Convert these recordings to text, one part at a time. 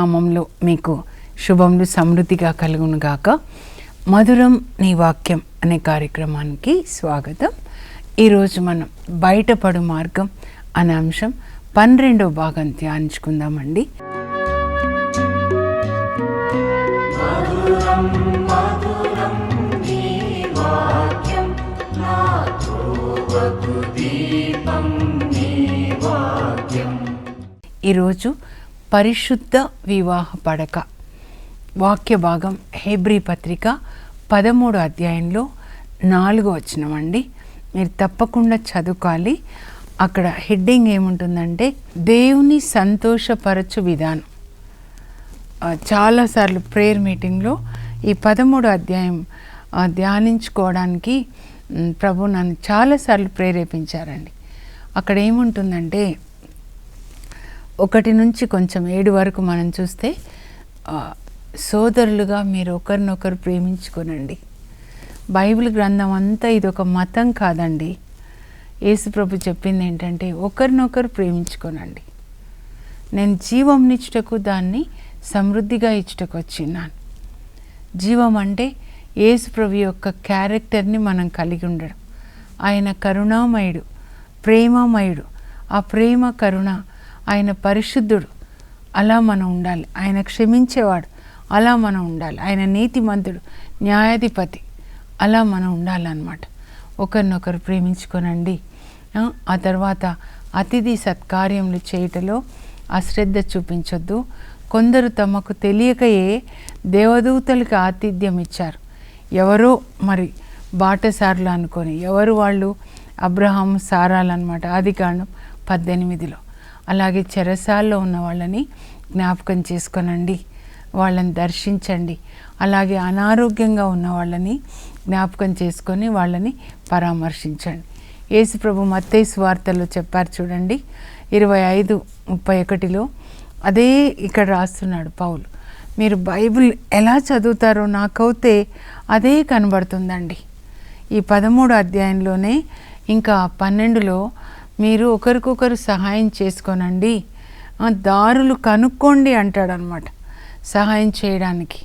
ఏసునామంలో మీకు శుభములు సమృద్ధిగా కలుగునుగాక మధురం నీ వాక్యం అనే కార్యక్రమానికి స్వాగతం. ఈరోజు మనం బయటపడు మార్గం అనే అంశం పన్నెండో భాగం ధ్యానించుకుందామండి. ఈరోజు పరిశుద్ధ వివాహ పడక. వాక్య భాగం హెబ్రీ పత్రిక పదమూడు అధ్యాయంలో నాలుగో వచనమండి మీరు తప్పకుండా చదువుకోవాలి. అక్కడ హెడ్డింగ్ ఏముంటుందంటే దేవుని సంతోషపరచు విధానం. చాలాసార్లు ప్రేయర్ మీటింగ్లో ఈ పదమూడు అధ్యాయం ధ్యానించుకోవడానికి ప్రభు నన్ను చాలాసార్లు ప్రేరేపించారండి. అక్కడ ఏముంటుందంటే ఒకటి నుంచి కొంచెం ఏడు వరకు మనం చూస్తే సోదరులుగా మీరు ఒకరినొకరు ప్రేమించుకోనండి. బైబిల్ గ్రంథం అంతా ఇది ఒక మతం కాదండి. యేసుప్రభు చెప్పింది ఏంటంటే ఒకరినొకరు ప్రేమించుకోనండి. నేను జీవం ఇచ్చుటకు దాన్ని సమృద్ధిగా ఇచ్చుటకు వచ్చిన్నాను జీవం అంటే యేసుప్రభు యొక్క క్యారెక్టర్ని మనం కలిగి ఉండడం. ఆయన కరుణామయుడు ప్రేమమయుడు. ఆ ప్రేమ కరుణ ఆయన పరిశుద్ధుడు. అలా మనం ఉండాలి. ఆయన క్షమించేవాడు. అలా మనం ఉండాలి. ఆయన నీతిమంతుడు న్యాయాధిపతి. అలా మనం ఉండాలన్నమాట. ఒకరినొకరు ప్రేమించుకోనండి. ఆ, తర్వాత అతిథి సత్కార్యములు చేయుటలో అశ్రద్ధ చూపించొద్దు. కొందరు తమకు తెలియకయే దేవదూతలకు ఆతిథ్యం ఇచ్చారు. ఎవరో మరి బాటసారులు అనుకొని ఎవరు వాళ్ళు? అబ్రహాం సారాలన్నమాట. ఆది కాండం పద్దెనిమిదిలో. అలాగే చెరసాల్లో ఉన్న వాళ్ళని జ్ఞాపకం చేసుకోనండి. వాళ్ళని దర్శించండి. అలాగే అనారోగ్యంగా ఉన్న వాళ్ళని జ్ఞాపకం చేసుకొని వాళ్ళని పరామర్శించండి. యేసుప్రభు మత్తేసు వార్తల్లో చెప్పారు చూడండి. ఇరవై ఐదు ముప్పై ఒకటిలో అదే ఇక్కడ రాస్తున్నాడు పౌలు. మీరు బైబిల్ ఎలా చదువుతారో నాకైతే అదే కనబడుతుందండి. ఈ పదమూడు అధ్యాయంలోనే ఇంకా పన్నెండులో మీరు ఒకరికొకరు సహాయం చేసుకోనండి. దారులు కనుక్కోండి అంటాడనమాట సహాయం చేయడానికి.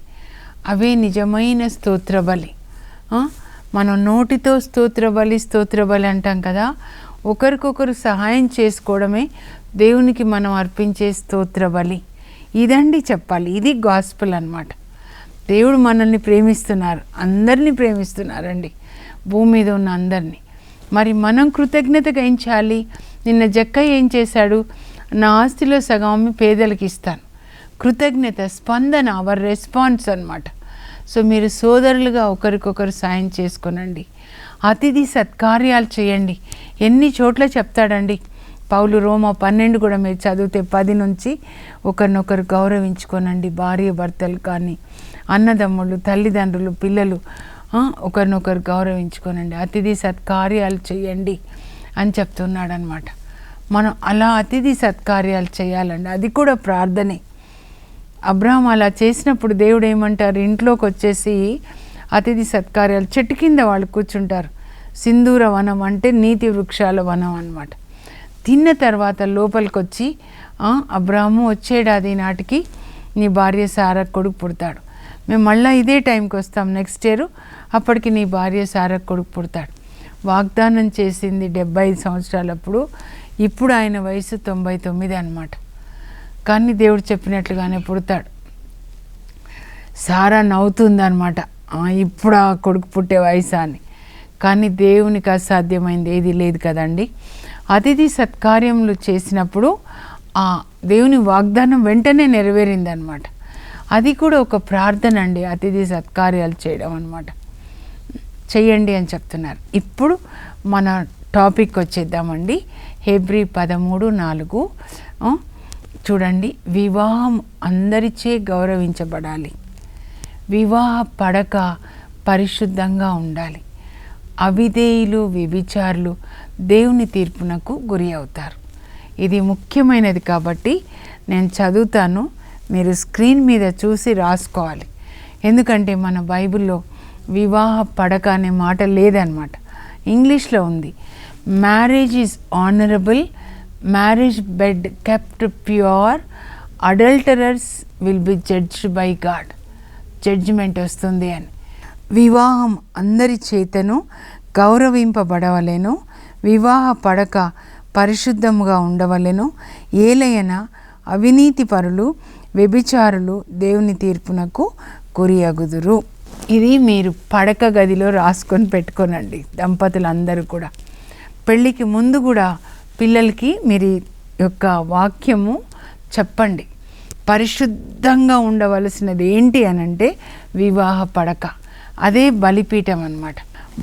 అవే నిజమైన స్తోత్ర బలి మనం నోటితో స్తోత్ర బలి స్తోత్ర బలి అంటాం కదా. ఒకరికొకరు సహాయం చేసుకోవడమే దేవునికి మనం అర్పించే స్తోత్ర బలి ఇదండి చెప్పాలి. ఇది గాస్పుల్ అన్నమాట. దేవుడు మనల్ని ప్రేమిస్తున్నారు. అందరినీ ప్రేమిస్తున్నారండి. భూమి మీద ఉన్న అందరినీ. మరి మనం కృతజ్ఞతగా ఏం చేయాలి? నిన్న జక్క ఏం చేశాడు? నా ఆస్తిలో సగం పేదలకి ఇస్తాను. కృతజ్ఞత స్పందన అవర్ రెస్పాన్స్ అనమాట సో మీరు సోదరులుగా ఒకరికొకరు సాయం చేసుకోనండి. అతిథి సత్కార్యాలు చేయండి. ఎన్ని చోట్ల చెప్తాడండి? పౌలు రోమ పన్నెండు కూడా మీరు చదివితే పది నుంచి ఒకరినొకరు గౌరవించుకోనండి. భార్య భర్తలు కానీ అన్నదమ్ముళ్ళు తల్లిదండ్రులు పిల్లలు ఒకరినొకరు గౌరవించుకోనండి. అతిథి సత్కార్యాలు చేయండి అని చెప్తున్నాడు అనమాట మనం అలా అతిథి సత్కార్యాలు చేయాలండి. అది కూడా ప్రార్థనే. అబ్రహం అలా చేసినప్పుడు దేవుడు ఏమంటారు? ఇంట్లోకి వచ్చేసి అతిథి సత్కార్యాలు చెట్టు కింద వాళ్ళు కూర్చుంటారు. సింధూర వనం అంటే నీతి వృక్షాల వనం అన్నమాట. తిన్న తర్వాత లోపలికి వచ్చి అబ్రాహము వచ్చేడాది నాటికి నీ భార్య సారా కొడుకు పుడతాడు. మేము మళ్ళీ ఇదే టైంకి వస్తాం నెక్స్ట్ ఇయర్ అప్పటికి నీ భార్య సారా కొడుకు పుడతాడు. వాగ్దానం చేసింది డెబ్బై ఐదు సంవత్సరాలప్పుడు. ఇప్పుడు ఆయన వయసు తొంభై తొమ్మిది అనమాట కానీ దేవుడు చెప్పినట్లుగానే పుడతాడు. సారా నవ్వుతుందనమాట "ఆ, ఇప్పుడు ఆ కొడుకు పుట్టే వయసు అని. కానీ దేవునికి అసాధ్యమైంది ఏది లేదు కదండి. అతిథి సత్కార్యములు చేసినప్పుడు ఆ దేవుని వాగ్దానం వెంటనే నెరవేరిందనమాట అది కూడా ఒక ప్రార్థన అండి అతిథి సత్కార్యాలు చేయడం అనమాట చేయండి అని చెప్తున్నారు. ఇప్పుడు మన టాపిక్ వచ్చేద్దామండి. హెబ్రి పదమూడు నాలుగు చూడండి. వివాహం అందరిచే గౌరవించబడాలి. వివాహ పడక పరిశుద్ధంగా ఉండాలి. అవిధేయులు వ్యభిచారులు దేవుని తీర్పునకు గురి అవుతారు. ఇది ముఖ్యమైనది కాబట్టి నేను చదువుతాను. మీరు స్క్రీన్ మీద చూసి రాసుకోవాలి. ఎందుకంటే మన బైబిల్లో వివాహ పడక అనే మాట లేదనమాట ఇంగ్లీష్లో ఉంది. Marriage is honourable. Marriage bed kept pure. Adulterers will be judged by God. Judgement వస్తుంది అని. వివాహం అందరి చేతను గౌరవింపబడవలేను. వివాహ పడక పరిశుద్ధముగా ఉండవలెను. ఏలయన అవినీతి పరులు వ్యభిచారులు దేవుని తీర్పునకు గురియగుదురు ఇది మీరు పడక గదిలో రాసుకొని పెట్టుకోనండి దంపతులందరూ కూడా. పెళ్ళికి ముందు కూడా పిల్లలకి మీరు యొక్క వాక్యము చెప్పండి. పరిశుద్ధంగా ఉండవలసినది ఏంటి అని అంటే వివాహ పడక. అదే బలిపీఠం అనమాట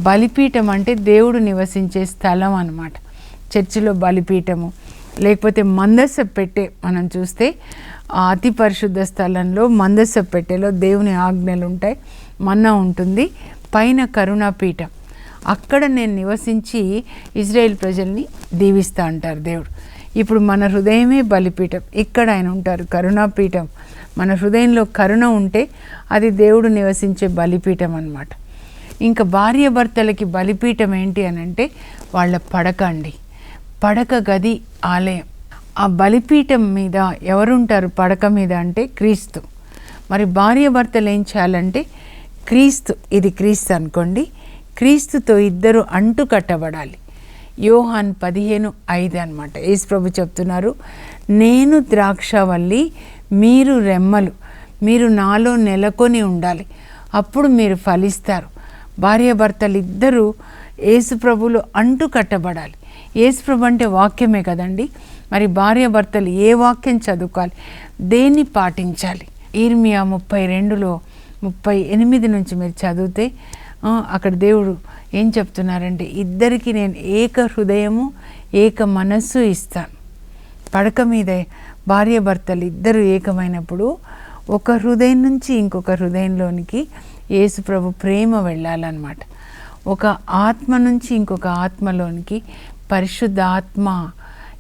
బలిపీఠం అంటే దేవుడు నివసించే స్థలం అనమాట చర్చిలో బలిపీఠము లేకపోతే మందస పెట్టే మనం చూస్తే అతి పరిశుద్ధ స్థలంలో మందస పెట్టెలో దేవుని ఆజ్ఞలు ఉంటాయి మన్నా ఉంటుంది. పైన కరుణాపీఠం. అక్కడ నేను నివసించి ఇజ్రాయెల్ ప్రజల్ని దీవిస్తా అంటారు దేవుడు. ఇప్పుడు మన హృదయమే బలిపీఠం. ఇక్కడ ఆయన ఉంటారు కరుణాపీఠం. మన హృదయంలో కరుణ ఉంటే అది దేవుడు నివసించే బలిపీఠం అనమాట ఇంకా భార్య భర్తలకి బలిపీఠం ఏంటి అని అంటే వాళ్ళ పడక అండి. పడక గది ఆలయం. ఆ బలిపీఠం మీద ఎవరుంటారు? పడక మీద అంటే క్రీస్తు. మరి భార్య భర్తలు ఏం చేయాలంటే క్రీస్తు ఇది క్రీస్తు అనుకోండి క్రీస్తుతో ఇద్దరు అంటు కట్టబడాలి. యోహాన్ పదిహేను ఐదు అనమాట యేసు ప్రభు చెప్తున్నారు నేను ద్రాక్షవల్లి మీరు రెమ్మలు. మీరు నాలో నెలకొని ఉండాలి. అప్పుడు మీరు ఫలిస్తారు. భార్యాభర్తలు ఇద్దరూ యేసుప్రభులు అంటు కట్టబడాలి. యేసుప్రభు అంటే వాక్యమే కదండి. మరి భార్యాభర్తలు ఏ వాక్యం చదువుకోవాలి? దేన్ని పాటించాలి? ఈర్మియా ముప్పై రెండులో ముప్పై ఎనిమిది నుంచి మీరు చదివితే అక్కడ దేవుడు ఏం చెప్తున్నారంటే ఇద్దరికి నేను ఏక హృదయము ఏక మనస్సు ఇస్తాను. పడక మీద భార్య భర్తలు ఇద్దరు ఏకమైనప్పుడు ఒక హృదయం నుంచి ఇంకొక హృదయంలోనికి యేసుప్రభు ప్రేమ వెళ్ళాలన్నమాట. ఒక ఆత్మ నుంచి ఇంకొక ఆత్మలోనికి పరిశుద్ధ ఆత్మ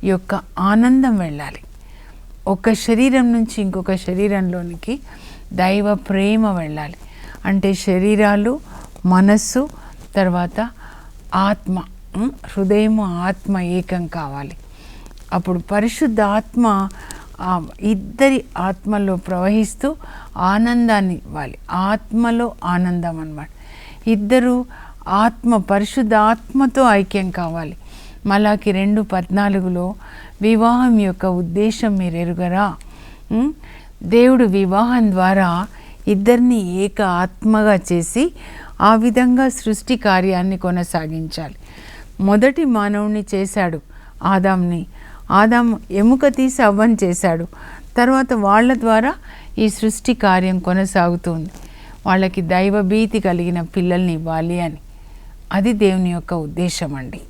యొక్క ఆనందం వెళ్ళాలి. ఒక శరీరం నుంచి ఇంకొక శరీరంలోనికి దైవ ప్రేమ వెళ్ళాలి. అంటే శరీరాలు మనస్సు తర్వాత ఆత్మ హృదయము ఆత్మ ఏకం కావాలి. అప్పుడు పరిశుద్ధ ఆత్మ ఇద్దరి ఆత్మలో ప్రవహిస్తూ ఆనందాన్ని ఇవ్వాలి. ఆత్మలో ఆనందం అన్నమాట. ఇద్దరు ఆత్మ పరిశుద్ధ ఆత్మతో ఐక్యం కావాలి. మలాకి రెండు పద్నాలుగులో వివాహం యొక్క ఉద్దేశం మీరు ఎరుగరా దేవుడు వివాహం ద్వారా ఇద్దరిని ఏక ఆత్మగా చేసి ఆ విధంగా సృష్టి కార్యాన్ని కొనసాగించాలి. మొదటి మానవుని చేశాడు ఆదాంని. ఆదాం ఎముక తీసి అవ్వని చేశాడు. తర్వాత వాళ్ళ ద్వారా ఈ సృష్టి కార్యం కొనసాగుతుంది. వాళ్ళకి దైవభీతి కలిగిన పిల్లల్ని ఇవ్వాలి అని. అది దేవుని యొక్క ఉద్దేశం అండి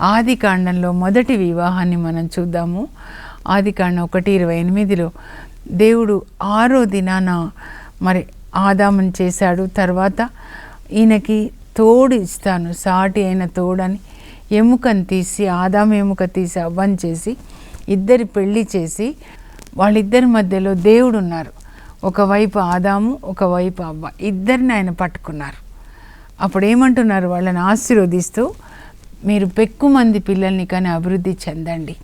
ఆది కాండంలో మొదటి వివాహాన్ని మనం చూద్దాము. ఆది కాండం ఒకటి ఇరవై ఎనిమిదిలో దేవుడు ఆరో దినాన మరి ఆదామని చేశాడు. తర్వాత ఈయనకి తోడు ఇస్తాను సాటి అయిన తోడని ఎముకను తీసి ఆదాం ఎముక తీసి అవ్వని చేసి ఇద్దరి పెళ్ళి చేసి వాళ్ళిద్దరి మధ్యలో దేవుడు ఉన్నారు. ఒకవైపు ఆదాము ఒకవైపు అవ్వ. ఇద్దరిని ఆయన పట్టుకున్నారు. అప్పుడు ఏమంటున్నారు? వాళ్ళని ఆశీర్వదిస్తూ మీరు పెక్కు మంది పిల్లల్ని కానీ అభివృద్ధి చెందండి.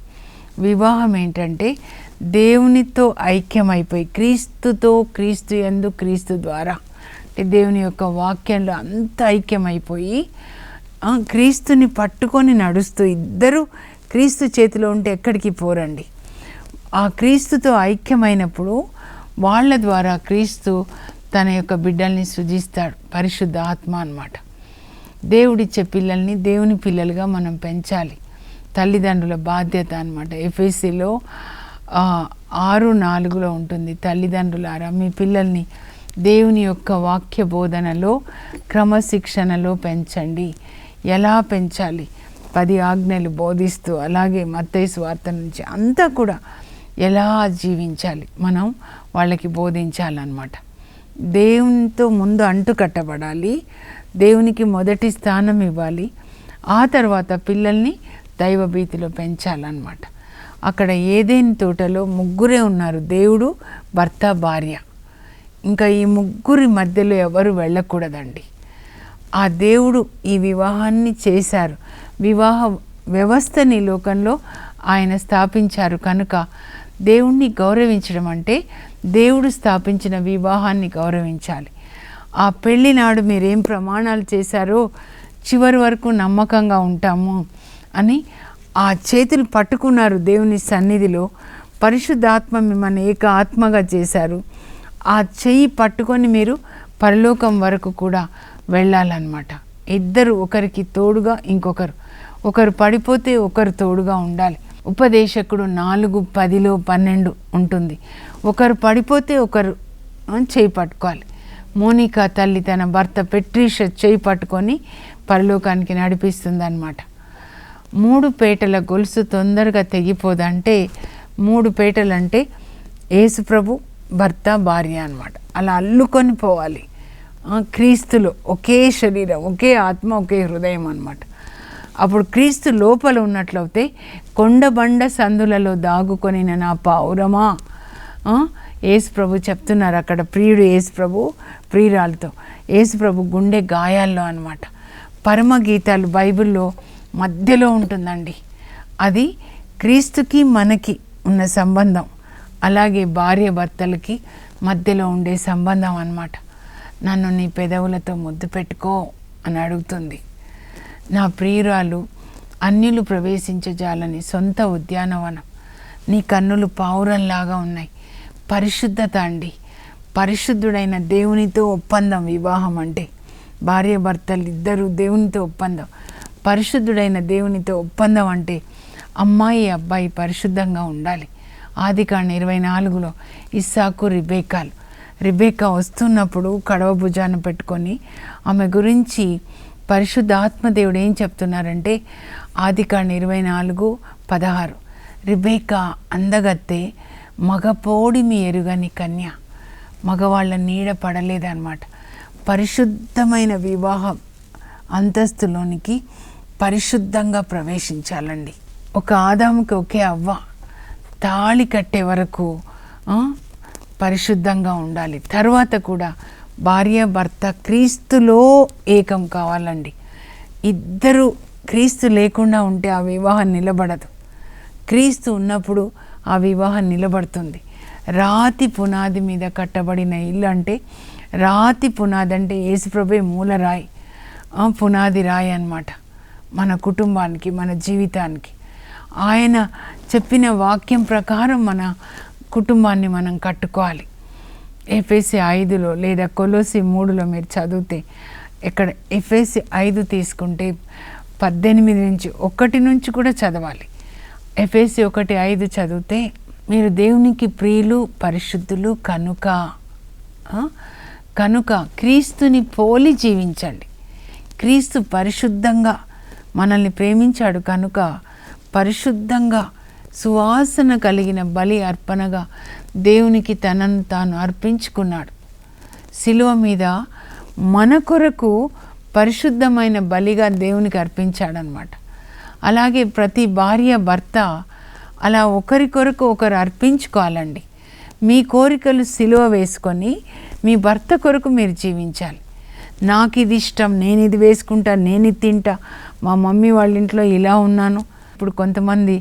వివాహం ఏంటంటే దేవునితో ఐక్యమైపోయి క్రీస్తుతో క్రీస్తు యందు క్రీస్తు ద్వారా అంటే దేవుని యొక్క వాక్యంలో అంత ఐక్యమైపోయి క్రీస్తుని పట్టుకొని నడుస్తూ ఇద్దరు క్రీస్తు చేతిలో ఉంటే ఎక్కడికి పోరండి? ఆ క్రీస్తుతో ఐక్యమైనప్పుడు వాళ్ళ ద్వారా క్రీస్తు తన యొక్క బిడ్డల్ని సృజిస్తాడు పరిశుద్ధ ఆత్మ అన్నమాట. దేవుడిచ్చే పిల్లల్ని దేవుని పిల్లలుగా మనం పెంచాలి. తల్లిదండ్రుల బాధ్యత అనమాట ఎఫ్ఎస్సిలో ఆరు నాలుగులో ఉంటుంది తల్లిదండ్రులారా మీ పిల్లల్ని దేవుని యొక్క వాక్య బోధనలో క్రమశిక్షణలో పెంచండి. ఎలా పెంచాలి? పది ఆజ్ఞలు బోధిస్తూ అలాగే మత్తయి వార్త నుంచి అంతా కూడా ఎలా జీవించాలి? మనం వాళ్ళకి బోధించాలన్నమాట. దేవునితో ముందు అంటు కట్టబడాలి. దేవునికి మొదటి స్థానం ఇవ్వాలి. ఆ తర్వాత పిల్లల్ని దైవభీతిలో పెంచాలన్నమాట. అక్కడ ఏదేని తోటలో ముగ్గురే ఉన్నారు. దేవుడు భర్త భార్య. ఇంకా ఈ ముగ్గురి మధ్యలో ఎవరు వెళ్ళకూడదండి. ఆ దేవుడు ఈ వివాహాన్ని చేశారు. వివాహ వ్యవస్థని లోకంలో ఆయన స్థాపించారు కనుక దేవుణ్ణి గౌరవించడం అంటే దేవుడు స్థాపించిన వివాహాన్ని గౌరవించాలి. ఆ పెళ్ళి నాడు మీరేం ప్రమాణాలు చేశారో చివరి వరకు నమ్మకంగా ఉంటాము అని ఆ చేతులు పట్టుకున్నారు దేవుని సన్నిధిలో. పరిశుద్ధాత్మ మిమ్మల్ని ఏక ఆత్మగా చేశారు. ఆ చెయ్యి పట్టుకొని మీరు పరలోకం వరకు కూడా వెళ్ళాలన్నమాట. ఇద్దరు ఒకరికి తోడుగా ఇంకొకరు. ఒకరు పడిపోతే ఒకరు తోడుగా ఉండాలి. ఉపదేశకుడు నాలుగు పదిలో పన్నెండు ఉంటుంది. ఒకరు పడిపోతే ఒకరు చేయి పట్టుకోవాలి. మోనికా తల్లి తన భర్త పెట్రీష చేయి పట్టుకొని పరలోకానికి నడిపిస్తుంది మూడు పేటల గొలుసు తొందరగా తెగిపోదంటే మూడు పేటలు అంటే యేసుప్రభు భర్త భార్య అనమాట అలా అల్లుకొని పోవాలి. క్రీస్తులు క్రీస్తులో ఒకే శరీరం ఒకే ఆత్మ ఒకే హృదయం అనమాట అప్పుడు క్రీస్తు లోపల ఉన్నట్లయితే కొండబండ సందులలో దాగుకొని నా పావురమా? ఆ, యేసు ప్రభు చెప్తున్నారు అక్కడ ప్రియుడు యేసు ప్రభు ప్రియురాలతో. యేసుప్రభు గుండె గాయాల్లో అనమాట పరమ గీతాలు బైబిల్లో మధ్యలో ఉంటుందండి. అది క్రీస్తుకి మనకి ఉన్న సంబంధం. అలాగే భార్య భర్తలకి మధ్యలో ఉండే సంబంధం అనమాట నన్ను నీ పెదవులతో ముద్దు పెట్టుకో అని అడుగుతుంది. నా ప్రియురాలు అన్యులు ప్రవేశించజాలని సొంత ఉద్యానవనం. నీ కన్నులు పావురంలాగా ఉన్నాయి. పరిశుద్ధత అండి. పరిశుద్ధుడైన దేవునితో ఒప్పందం వివాహం అంటే భార్య భర్తలు ఇద్దరు దేవునితో ఒప్పందం. పరిశుద్ధుడైన దేవునితో ఒప్పందం అంటే అమ్మాయి అబ్బాయి పరిశుద్ధంగా ఉండాలి. ఆది కాండ ఇరవై నాలుగులో ఇస్సాకు రిబేకాలు. రిబేకా వస్తున్నప్పుడు కడవ భుజాన పెట్టుకొని ఆమె గురించి పరిశుద్ధాత్మదేవుడు ఏం చెప్తున్నారంటే ఆది కాండ ఇరవై నాలుగు పదహారు. రిబేకా అందగత్తే మగపోడిమి ఎరుగని కన్య. మగవాళ్ళ నీడ పడలేదన్నమాట. పరిశుద్ధమైన వివాహం అంతస్తులోనికి పరిశుద్ధంగా ప్రవేశించాలండి. ఒక ఆదాముకి ఒకే అవ్వ తాళి కట్టే వరకు పరిశుద్ధంగా ఉండాలి. తర్వాత కూడా భార్య భర్త క్రీస్తులో ఏకం కావాలండి. ఇద్దరు క్రీస్తు లేకుండా ఉంటే ఆ వివాహం నిలబడదు. క్రీస్తు ఉన్నప్పుడు ఆ వివాహం నిలబడుతుంది. రాతి పునాది మీద కట్టబడిన ఇల్లు అంటే రాతి పునాది అంటే ఏసుప్రభే మూలరాయి పునాది రాయి అన్నమాట. మన కుటుంబానికి మన జీవితానికి. ఆయన చెప్పిన వాక్యం ప్రకారం మన కుటుంబాన్ని మనం కట్టుకోవాలి. ఎఫ్ఎస్సి ఐదులో లేదా కొలోసి మూడులో మీరు చదివితే ఇక్కడ ఎఫ్ఎస్సి ఐదు తీసుకుంటే పద్దెనిమిది నుంచి ఒకటి నుంచి కూడా చదవాలి. ఎఫ్ఎస్సి ఒకటి ఐదు చదివితే మీరు దేవునికి ప్రియులు పరిశుద్ధులు కనుక కనుక క్రీస్తుని పోలి జీవించండి. క్రీస్తు పరిశుద్ధంగా మనల్ని ప్రేమించాడు కనుక పరిశుద్ధంగా సువాసన కలిగిన బలి అర్పణగా దేవునికి తనను తాను అర్పించుకున్నాడు. శిలువ మీద మన కొరకు పరిశుద్ధమైన బలిగా దేవునికి అర్పించాడనమాట. అలాగే ప్రతి భార్య భర్త అలా ఒకరి కొరకు ఒకరు అర్పించుకోవాలండి. మీ కోరికలు సిలువ వేసుకొని మీ భర్త కొరకు మీరు జీవించాలి. నాకు ఇది ఇష్టం నేను ఇది వేసుకుంటా నేను ఇది తింటా మా మమ్మీ వాళ్ళ ఇంట్లో ఇలా ఉన్నాను. ఇప్పుడు కొంతమంది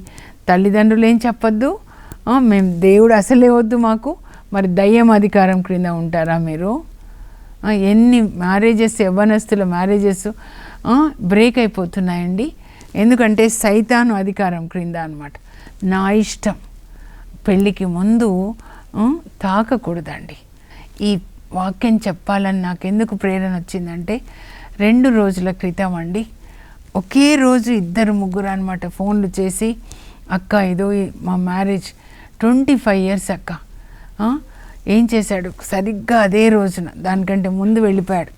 తల్లిదండ్రులు ఏం చెప్పొద్దు? మేము దేవుడు అసలే వద్దు మాకు. మరి దయ్యం అధికారం క్రింద ఉంటారా మీరు? ఎన్ని మ్యారేజెస్ యవ్వనస్తుల మ్యారేజెస్ బ్రేక్ అయిపోతున్నాయండి. ఎందుకంటే సైతాను అధికారం క్రింద అనమాట నా ఇష్టం. పెళ్ళికి ముందు తాకకూడదండి. ఈ వాక్యం చెప్పాలని నాకెందుకు ప్రేరణ వచ్చిందంటే రెండు రోజుల క్రితం అండి. ఒకే రోజు ఇద్దరు ముగ్గురు అనమాట ఫోన్లు చేసి అక్క ఇదో మా మ్యారేజ్ ట్వంటీ ఫైవ్ ఇయర్స్ అక్క. ఏం చేశాడు? సరిగ్గా అదే రోజున దానికంటే ముందు వెళ్ళిపోయాడు.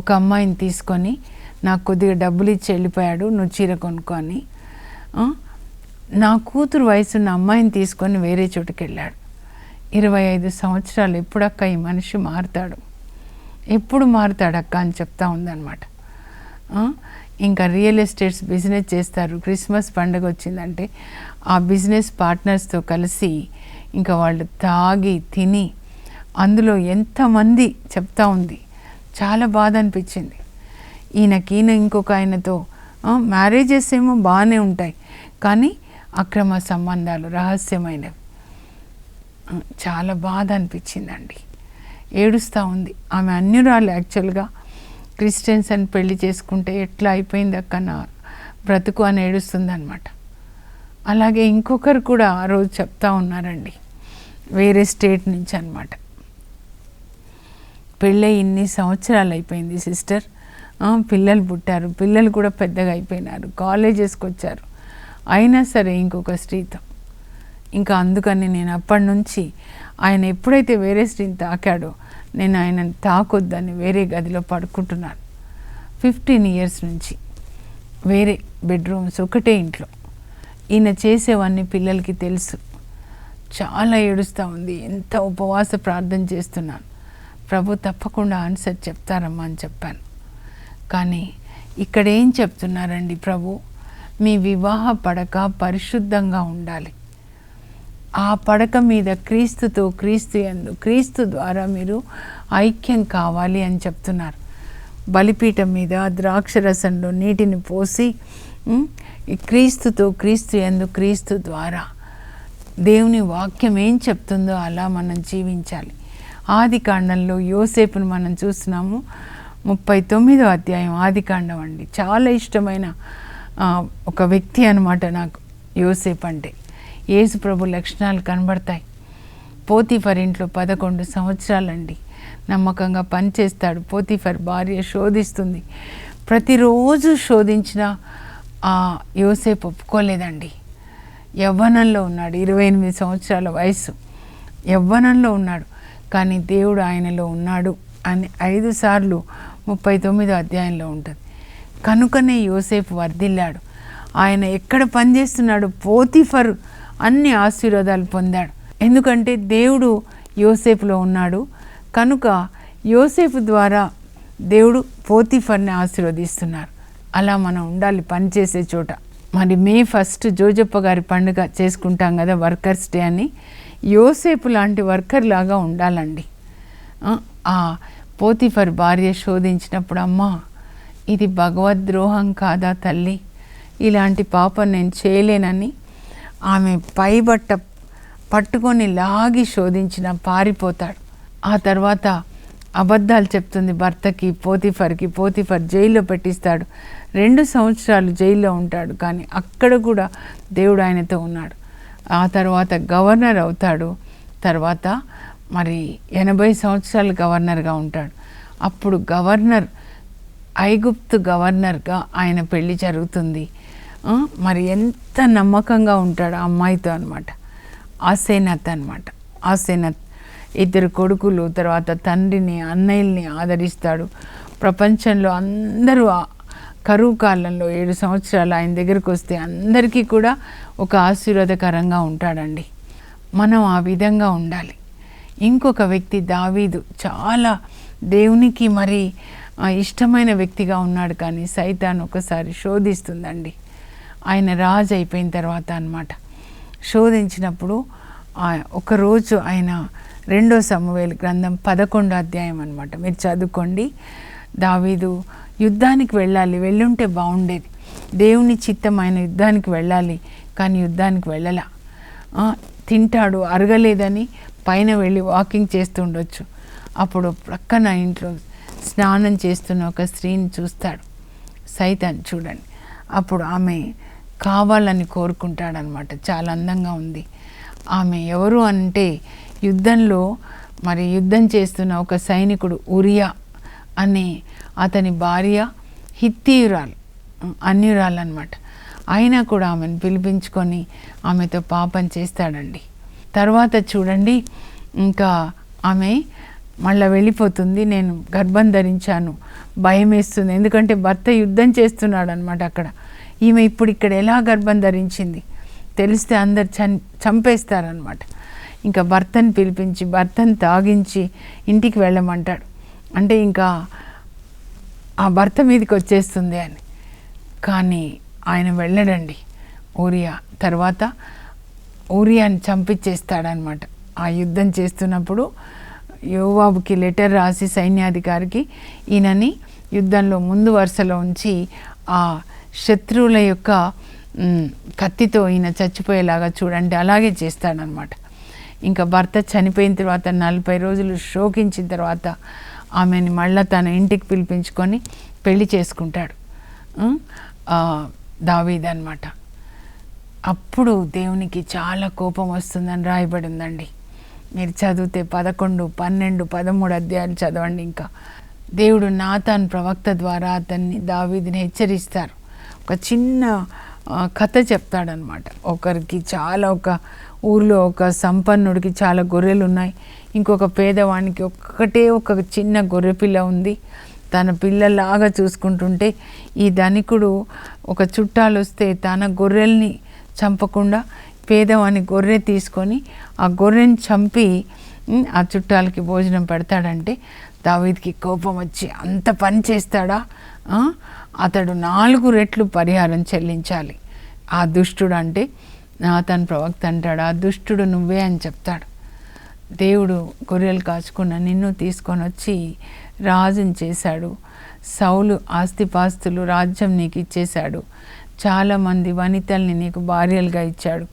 ఒక అమ్మాయిని తీసుకొని నాకు కొద్దిగా డబ్బులు ఇచ్చి వెళ్ళిపోయాడు నువ్వు చీర కొనుక్కొని నా కూతురు వయసున్న అమ్మాయిని తీసుకొని వేరే చోటుకి వెళ్ళాడు ఇరవై ఐదు సంవత్సరాలు ఎప్పుడక్క ఈ మనిషి మారుతాడు? ఎప్పుడు మారుతాడు అక్క అని చెప్తా ఉందన్నమాట. ఇంకా రియల్ ఎస్టేట్స్ బిజినెస్ చేస్తారు. క్రిస్మస్ పండుగ వచ్చిందంటే ఆ బిజినెస్ పార్ట్నర్స్తో కలిసి ఇంకా వాళ్ళు తాగి తిని అందులో ఎంతమంది చెప్తా ఉంది. చాలా బాధ అనిపించింది. ఈయనకి ఈయన ఇంకొక ఆయనతో మ్యారేజెస్ ఏమో బాగానే ఉంటాయి. కానీ అక్రమ సంబంధాలు రహస్యమైనవి. చాలా బాధ అనిపించిందండి. ఏడుస్తూ ఉంది. ఆమె అన్యురాలు యాక్చువల్గా క్రిస్టియన్స్ అని పెళ్ళి చేసుకుంటే ఎట్లా అయిపోయింది అక్క నా బ్రతుకు అని ఏడుస్తుందనమాట అలాగే ఇంకొకరు కూడా ఆ రోజు చెప్తా ఉన్నారండి. వేరే స్టేట్ నుంచి అనమాట పెళ్ళై ఇన్ని సంవత్సరాలు అయిపోయింది సిస్టర్. పిల్లలు పుట్టారు. పిల్లలు కూడా పెద్దగా అయిపోయినారు. కాలేజెస్కి వచ్చారు అయినా సరే ఇంకొక స్త్రీతో. ఇంకా అందుకని నేను అప్పటి నుంచి ఆయన ఎప్పుడైతే వేరే స్త్రీని తాకాడో నేను ఆయనను తాకొద్దని వేరే గదిలో పడుకుంటున్నాను. ఫిఫ్టీన్ ఇయర్స్ నుంచి వేరే బెడ్రూమ్స్ ఒకటే ఇంట్లో. ఈయన చేసేవన్నీ పిల్లలకి తెలుసు. చాలా ఏడుస్తూ ఉంది. ఎంత ఉపవాస ప్రార్థన చేస్తున్నాను. ప్రభు తప్పకుండా ఆన్సర్ చెప్తారమ్మా అని చెప్పాను. కానీ ఇక్కడ ఏం చెప్తున్నారండి ప్రభు? మీ వివాహ పడక పరిశుద్ధంగా ఉండాలి. ఆ పడక మీద క్రీస్తుతో క్రీస్తు యందు క్రీస్తు ద్వారా మీరు ఐక్యం కావాలి అని చెప్తున్నారు. బలిపీఠం మీద ద్రాక్షరసంలో నీటిని పోసి క్రీస్తుతో క్రీస్తు యందు క్రీస్తు ద్వారా దేవుని వాక్యం ఏం చెప్తుందో అలా మనం జీవించాలి. ఆది కాండంలో యోసేపును మనం చూస్తున్నాము. ముప్పై తొమ్మిదో అధ్యాయం ఆది కాండం అండి. చాలా ఇష్టమైన ఒక వ్యక్తి అనమాట నాకు యోసేపు అంటే. యేసు ప్రభు లక్షణాలు కనబడతాయి. పోతిఫర్ ఇంట్లో పదకొండు సంవత్సరాలండి. నమ్మకంగా పనిచేస్తాడు పోతిఫర్ భార్య శోధిస్తుంది. ప్రతిరోజు శోధించిన ఆ యోసేపు ఒప్పుకోలేదండి. యవ్వనంలో ఉన్నాడు. ఇరవై ఎనిమిది సంవత్సరాల వయసు యవ్వనంలో ఉన్నాడు. కానీ దేవుడు ఆయనలో ఉన్నాడు అని ఐదు సార్లు ముప్పై తొమ్మిదో అధ్యాయంలో ఉంటుంది. కనుకనే యోసేపు వర్ధిల్లాడు. ఆయన ఎక్కడ పనిచేస్తున్నాడు పోతిఫర్ అన్ని ఆశీర్వాదాలు పొందాడు. ఎందుకంటే దేవుడు యోసేపులో ఉన్నాడు. కనుక యోసేపు ద్వారా దేవుడు పోతిఫర్ని ఆశీర్వదిస్తున్నారు. అలా మనం ఉండాలి పనిచేసే చోట. మరి మే ఫస్ట్ జోజప్ప గారి పండుగ చేసుకుంటాం కదా వర్కర్స్ డే అని. యోసేపు లాంటి వర్కర్ లాగా ఉండాలండి. ఆ, పోతిఫర్ భార్య శోధించినప్పుడు అమ్మా ఇది భగవద్రోహం కాదా తల్లి? ఇలాంటి పాపం నేను చేయలేనని ఆమె పైబట్ట పట్టుకొని లాగి శోధించిన పారిపోతాడు. ఆ తర్వాత అబద్ధాలు చెప్తుంది భర్తకి పోతిఫర్కి పోతిఫర్ జైల్లో పెట్టిస్తాడు. రెండు సంవత్సరాలు జైల్లో ఉంటాడు కానీ అక్కడ కూడా దేవుడు ఆయనతో ఉన్నాడు. ఆ తర్వాత గవర్నర్ అవుతాడు. తర్వాత మరి ఎనభై సంవత్సరాలు గవర్నర్గా ఉంటాడు. అప్పుడు గవర్నర్ ఐగుప్తు గవర్నర్గా ఆయన పెళ్ళి జరుగుతుంది. మరి ఎంత నమ్మకంగా ఉంటాడు ఆ అమ్మాయితో అనమాట ఆసేనత్ అనమాట ఆసేనత్ ఇద్దరు కొడుకులు తర్వాత తండ్రిని అన్నయ్యల్ని ఆదరిస్తాడు. ప్రపంచంలో అందరూ కరువు కాలంలో ఏడు సంవత్సరాలు ఆయన దగ్గరకు వస్తే అందరికీ కూడా ఒక ఆశీర్వాదకరంగా ఉంటాడండి. మనం ఆ విధంగా ఉండాలి. ఇంకొక వ్యక్తి దావీదు. చాలా దేవునికి మరి ఇష్టమైన వ్యక్తిగా ఉన్నాడు కానీ సైతాన్ ఒకసారి శోధిస్తుందండి. ఆయన రాజు అయిపోయిన తర్వాత అన్నమాట. శోధించినప్పుడు ఒకరోజు ఆయన రెండో సమవేలు గ్రంథం పదకొండో అధ్యాయం అనమాట మీరు చదువుకోండి. దావీదు యుద్ధానికి వెళ్ళాలి వెళ్ళుంటే బాగుండేది దేవుని చిత్తం ఆయన యుద్ధానికి వెళ్ళాలి కానీ యుద్ధానికి వెళ్ళలా. తింటాడు అరగలేదని పైన వెళ్ళి వాకింగ్ చేస్తుండొచ్చు అప్పుడు ప్రక్కన ఇంట్లో స్నానం చేస్తున్న ఒక స్త్రీని చూస్తాడు. సైతాన్ చూడండి. అప్పుడు ఆమె కావాలని కోరుకుంటాడనమాట చాలా అందంగా ఉంది. ఆమె ఎవరు అంటే యుద్ధంలో మరి యుద్ధం చేస్తున్న ఒక సైనికుడు ఉరియా అనే అతని భార్య హిత్తీయురాలు అన్యురాలు అనమాట అయినా కూడా ఆమెను పిలిపించుకొని ఆమెతో పాపం చేస్తాడండి. తర్వాత చూడండి ఇంకా ఆమె మళ్ళీ వెళ్ళిపోతుంది నేను గర్భం ధరించాను భయం వేస్తుంది. ఎందుకంటే భర్త యుద్ధం చేస్తున్నాడు అనమాట అక్కడ. ఈమె ఇప్పుడు ఇక్కడ ఎలా గర్భం ధరించింది? తెలిస్తే అందరు చం చంపేస్తారనమాట ఇంకా భర్తని పిలిపించి భర్తను తాగించి ఇంటికి వెళ్ళమంటాడు. అంటే ఇంకా ఆ భర్త మీదకి వచ్చేస్తుంది అని. కానీ ఆయన వెళ్ళడండి. ఊరియా తర్వాత ఊరియాని చంపించేస్తాడనమాట ఆ యుద్ధం చేస్తున్నప్పుడు యోవాబుకి లెటర్ రాసి సైన్యాధికారికి ఈయనని యుద్ధంలో ముందు వరుసలో ఉంచి ఆ శత్రువుల యొక్క కత్తితో ఈయన చచ్చిపోయేలాగా చూడండి అలాగే చేస్తాడనమాట ఇంకా భర్త చనిపోయిన తర్వాత నలభై రోజులు శోకించిన తర్వాత ఆమెని మళ్ళా తన ఇంటికి పిలిపించుకొని పెళ్ళి చేసుకుంటాడు. ఉం? దావీద్ అనమాట అప్పుడు దేవునికి చాలా కోపం వస్తుందని రాయబడి ఉందండి. మీరు చదివితే పదకొండు పన్నెండు పదమూడు అధ్యాయాలు చదవండి ఇంకా. దేవుడు నాతాన్ ప్రవక్త ద్వారా అతన్ని దావీదిని హెచ్చరిస్తారు. ఒక చిన్న కథ చెప్తాడనమాట ఒకరికి చాలా ఒక ఊర్లో ఒక సంపన్నుడికి చాలా గొర్రెలు ఉన్నాయి. ఇంకొక పేదవానికి ఒక్కటే ఒక చిన్న గొర్రె పిల్ల ఉంది. తన పిల్లలాగా చూసుకుంటుంటే ఈ ధనికుడు ఒక చుట్టాలు వస్తే తన గొర్రెల్ని చంపకుండా పేదవాని గొర్రె తీసుకొని ఆ గొర్రెని చంపి ఆ చుట్టాలకి భోజనం పెడతాడంటే దావీద్కి కోపం వచ్చి అంత పని చేస్తాడా? అతడు నాలుగు రెట్లు పరిహారం చెల్లించాలి. ఆ దుష్టుడు అంటే తన ప్రవక్త అంటాడు ఆ దుష్టుడు నువ్వే అని చెప్తాడు. దేవుడు గొర్రెలు కాచుకున్న నిన్ను తీసుకొని వచ్చి రాజుని చేశాడు. సౌలు ఆస్తిపాస్తులు రాజ్యం నీకు ఇచ్చేశాడు. చాలామంది వనితల్ని నీకు భార్యలుగా ఇచ్చాడు.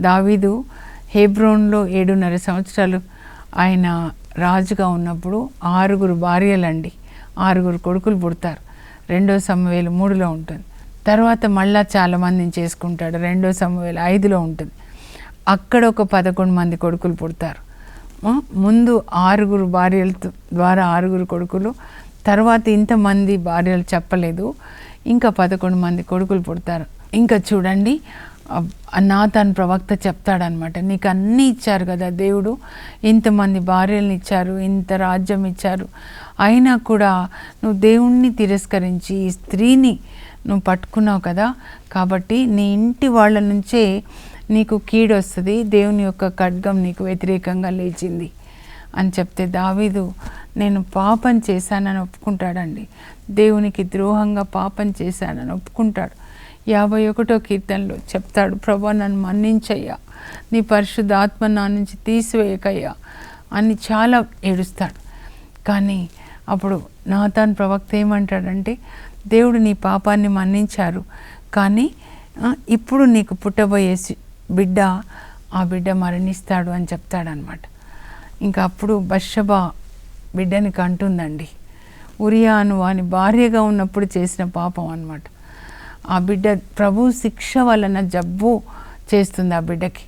దావీదు హెబ్రోన్లో ఏడున్నర సంవత్సరాలు ఆయన రాజుగా ఉన్నప్పుడు ఆరుగురు భార్యలండి. ఆరుగురు కొడుకులు పుడతారు. రెండో సమవేలు మూడులో ఉంటుంది. తర్వాత మళ్ళా చాలామందిని చేసుకుంటాడు. రెండో సమవేలు ఐదులో ఉంటుంది. అక్కడ ఒక పదకొండు మంది కొడుకులు పుడతారు. ముందు ఆరుగురు భార్యల ద్వారా ఆరుగురు కొడుకులు తర్వాత ఇంతమంది భార్యలు చెప్పలేదు. ఇంకా పదకొండు మంది కొడుకులు పుడతారు. ఇంకా చూడండి నా తన ప్రవక్త చెప్తాడనమాట నీకు అన్నీ ఇచ్చారు కదా దేవుడు ఇంతమంది భార్యలను ఇచ్చారు ఇంత రాజ్యం ఇచ్చారు. అయినా కూడా నువ్వు దేవుణ్ణి తిరస్కరించి ఈ స్త్రీని నువ్వు పట్టుకున్నావు కదా కాబట్టి నీ ఇంటి వాళ్ళ నుంచే నీకు కీడు వస్తుంది దేవుని యొక్క ఖడ్గం నీకు వ్యతిరేకంగా లేచింది. అని చెప్తే దావీదు నేను పాపం చేశానని ఒప్పుకుంటాడండి. దేవునికి ద్రోహంగా పాపం చేశానని ఒప్పుకుంటాడు. యాభై ఒకటో కీర్తనలో చెప్తాడు ప్రభా నన్ను మన్నించయ్యా. నీ పరిశుద్ధాత్మ నా నుంచి తీసివేయకయ్యా అని చాలా ఏడుస్తాడు. కానీ అప్పుడు నాతాన్ ప్రవక్త ఏమంటాడంటే దేవుడు నీ పాపాన్ని మన్నించారు కానీ ఇప్పుడు నీకు పుట్టబోయే బిడ్డ ఆ బిడ్డ మరణిస్తాడు అని చెప్తాడనమాట ఇంకా అప్పుడు బషబా బిడ్డని కంటుందండి. ఉరియాను వాని భార్యగా ఉన్నప్పుడు చేసిన పాపం అన్నమాట. ఆ బిడ్డ ప్రభు శిక్ష వలన జబ్బు చేస్తుంది ఆ బిడ్డకి.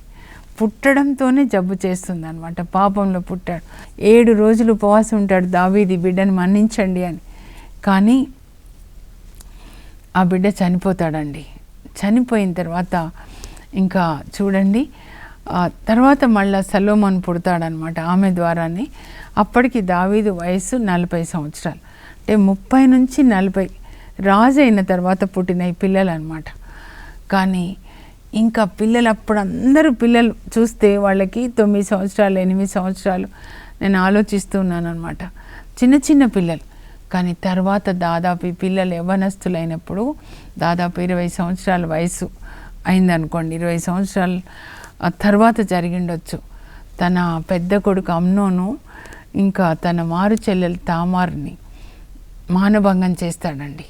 పుట్టడంతోనే జబ్బు చేస్తుంది అనమాట పాపంలో పుట్టాడు. ఏడు రోజులు ఉపవాసం ఉంటాడు దావీది బిడ్డను మన్నించండి అని. కానీ ఆ బిడ్డ చనిపోతాడండి. చనిపోయిన తర్వాత ఇంకా చూడండి తర్వాత మళ్ళా సలోమన్ పుడతాడనమాట ఆమె ద్వారానే. అప్పటికి దావీదు వయసు నలభై సంవత్సరాలు. అంటే ముప్పై నుంచి నలభై రాజు అయిన తర్వాత పుట్టిన ఈ పిల్లలు అనమాట కానీ ఇంకా పిల్లలు అప్పుడు అందరూ పిల్లలు చూస్తే వాళ్ళకి తొమ్మిది సంవత్సరాలు ఎనిమిది సంవత్సరాలు నేను ఆలోచిస్తున్నాను అనమాట చిన్న చిన్న పిల్లలు. కానీ తర్వాత దాదాపు ఈ పిల్లలు యవ్వనస్తులైనప్పుడు దాదాపు ఇరవై సంవత్సరాల వయసు అయిందనుకోండి. ఇరవై సంవత్సరాల తర్వాత జరిగిండొచ్చు. తన పెద్ద కొడుకు అమ్నోను ఇంకా తన మారు చెల్లెలు తామార్ని మానభంగం చేస్తాడండి.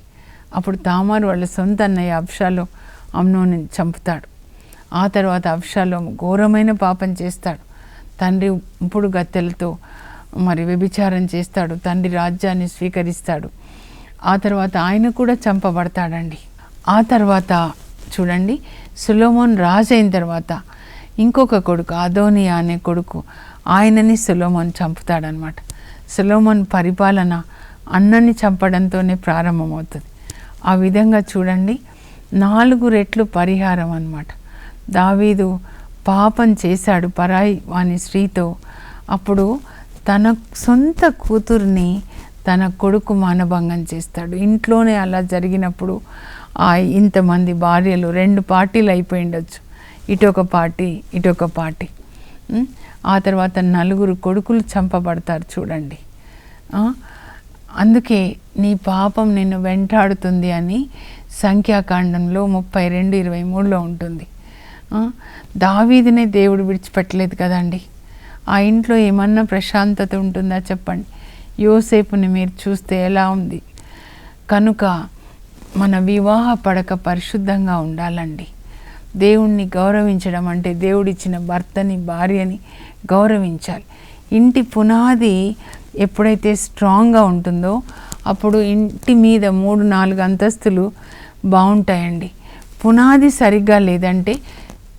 అప్పుడు తామారు వాళ్ళ సొంత అన్నయ్య అప్షాలు అమ్నోని చంపుతాడు. ఆ తర్వాత అబ్షాలో ఘోరమైన పాపం చేస్తాడు. తండ్రి ఇప్పుడు గత్తెలతో మరి వ్యభిచారం చేస్తాడు. తండ్రి రాజ్యాన్ని స్వీకరిస్తాడు. ఆ తర్వాత ఆయన కూడా చంపబడతాడండి. ఆ తర్వాత చూడండి సులోమోన్ రాజు అయిన తర్వాత ఇంకొక కొడుకు అదోనియా అనే కొడుకు ఆయనని సులోమోన్ చంపుతాడనమాట సులోమోన్ పరిపాలన అన్నని చంపడంతోనే ప్రారంభమవుతుంది. ఆ విధంగా చూడండి. నాలుగు రెట్లు పరిహారం అన్నమాట. దావీదు పాపం చేశాడు పరాయి వాని స్త్రీతో. అప్పుడు తన సొంత కూతుర్ని తన కొడుకు మానభంగం చేస్తాడు. ఇంట్లోనే అలా జరిగినప్పుడు ఆ ఇంతమంది భార్యలు రెండు పార్టీలు అయిపోయి ఉండొచ్చు. ఇటొక పార్టీ ఇటొక పార్టీ. ఆ తర్వాత నలుగురు కొడుకులు చంపబడతారు చూడండి. అందుకే నీ పాపం నిన్ను వెంటాడుతుంది అని సంఖ్యాకాండంలో ముప్పై రెండు ఇరవై మూడులో ఉంటుంది. దావీదినే దేవుడు విడిచిపెట్టలేదు కదండి. ఆ ఇంట్లో ఏమన్నా ప్రశాంతత ఉంటుందా చెప్పండి. యోసేపుని మీరు చూస్తే ఎలా ఉంది? కనుక మన వివాహ పడక పరిశుద్ధంగా ఉండాలండి. దేవుణ్ణి గౌరవించడం అంటే దేవుడిచ్చిన భర్తని భార్యని గౌరవించాలి. ఇంటి పునాది ఎప్పుడైతే స్ట్రాంగ్గా ఉంటుందో అప్పుడు ఇంటి మీద మూడు నాలుగు అంతస్తులు బాగుంటాయండి. పునాది సరిగ్గా లేదంటే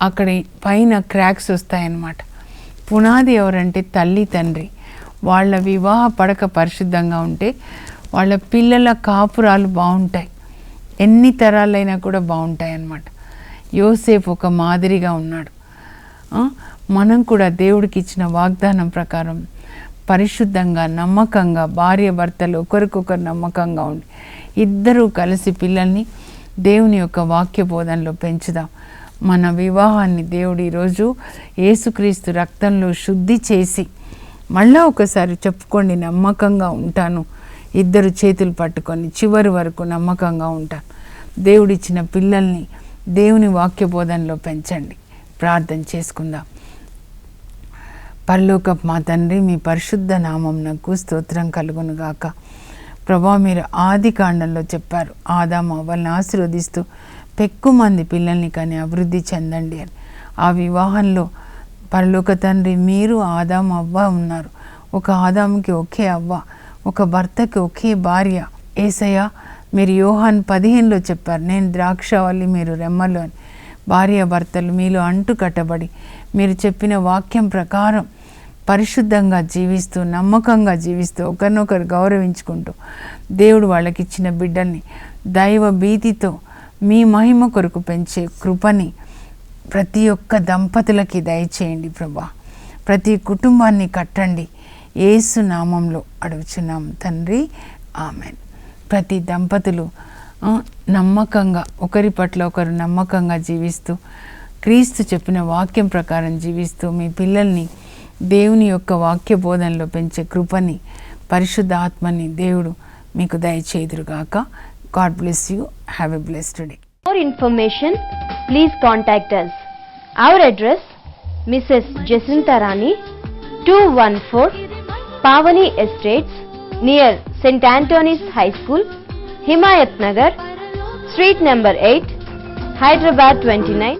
అక్కడ పైన క్రాక్స్ వస్తాయన్నమాట. పునాది ఎవరంటే తల్లి తండ్రి. వాళ్ళ వివాహ పడక పరిశుద్ధంగా ఉంటే వాళ్ళ పిల్లల కాపురాలు బాగుంటాయి. ఎన్ని తరాలైనా కూడా బాగుంటాయి అన్నమాట యోసేపు ఒక మాదిరిగా ఉన్నాడు. మనం కూడా దేవుడికి ఇచ్చిన వాగ్దానం ప్రకారం పరిశుద్ధంగా నమ్మకంగా భార్య భర్తలు ఒకరికొకరు నమ్మకంగా ఉండి ఇద్దరూ కలిసి పిల్లల్ని దేవుని యొక్క వాక్య బోధనలో పెంచుదాం. మన వివాహాన్ని దేవుడు ఈరోజు యేసుక్రీస్తు రక్తంలో శుద్ధి చేసి మళ్ళా ఒకసారి చెప్పుకోండి నమ్మకంగా ఉంటాను. ఇద్దరు చేతులు పట్టుకొని చివరి వరకు నమ్మకంగా ఉంటాను. దేవుడిచ్చిన పిల్లల్ని దేవుని వాక్య బోధనలో పెంచండి. ప్రార్థన చేసుకుందాం. పరలోకపు మా తండ్రి మీ పరిశుద్ధ నామంనకు స్తోత్రం కలుగును గాక ప్రభా మీరు ఆది కాండంలో చెప్పారు ఆదాం వాళ్ళని ఆశీర్వదిస్తూ పెక్కు మంది పిల్లల్ని కానీ అభివృద్ధి చెందండి అని. ఆ వివాహంలో పరలోక తండ్రి మీరు ఆదాం అవ్వ ఉన్నారు ఒక ఆదాంకి ఒకే అవ్వ ఒక భర్తకి ఒకే భార్య. ఏసయ్య మీరు యోహాన్ పదిహేనులో చెప్పారు నేను ద్రాక్షవల్లి మీరు రెమ్మలు అని. భార్య భర్తలు మీలో అంటు కట్టబడి మీరు చెప్పిన వాక్యం ప్రకారం పరిశుద్ధంగా జీవిస్తూ నమ్మకంగా జీవిస్తూ ఒకరినొకరు గౌరవించుకుంటూ దేవుడు వాళ్ళకి ఇచ్చిన బిడ్డల్ని దైవ భీతితో మీ మహిమ కొరకు పెంచే కృపని ప్రతి ఒక్క దంపతులకి దయచేయండి ప్రభా. ప్రతి కుటుంబాన్ని కట్టండి. ఏసు నామంలో అడుగుచున్నాం తండ్రి. ఆమెన్. ప్రతి దంపతులు నమ్మకంగా ఒకరి పట్ల ఒకరు నమ్మకంగా జీవిస్తూ క్రీస్తు చెప్పిన వాక్యం ప్రకారం జీవిస్తూ మీ పిల్లల్ని దేవుని యొక్క వాక్య బోధనలో పెంచే కృపని పరిశుద్ధ ఆత్మని దేవుడు మీకు దయచేదురుగాక God bless you. Have a bless today for information please contact us our address Mrs Jacinta Rani two one four Pavani estates near Saint Antony's high school Himayat Nagar street number eight Hyderabad twenty nine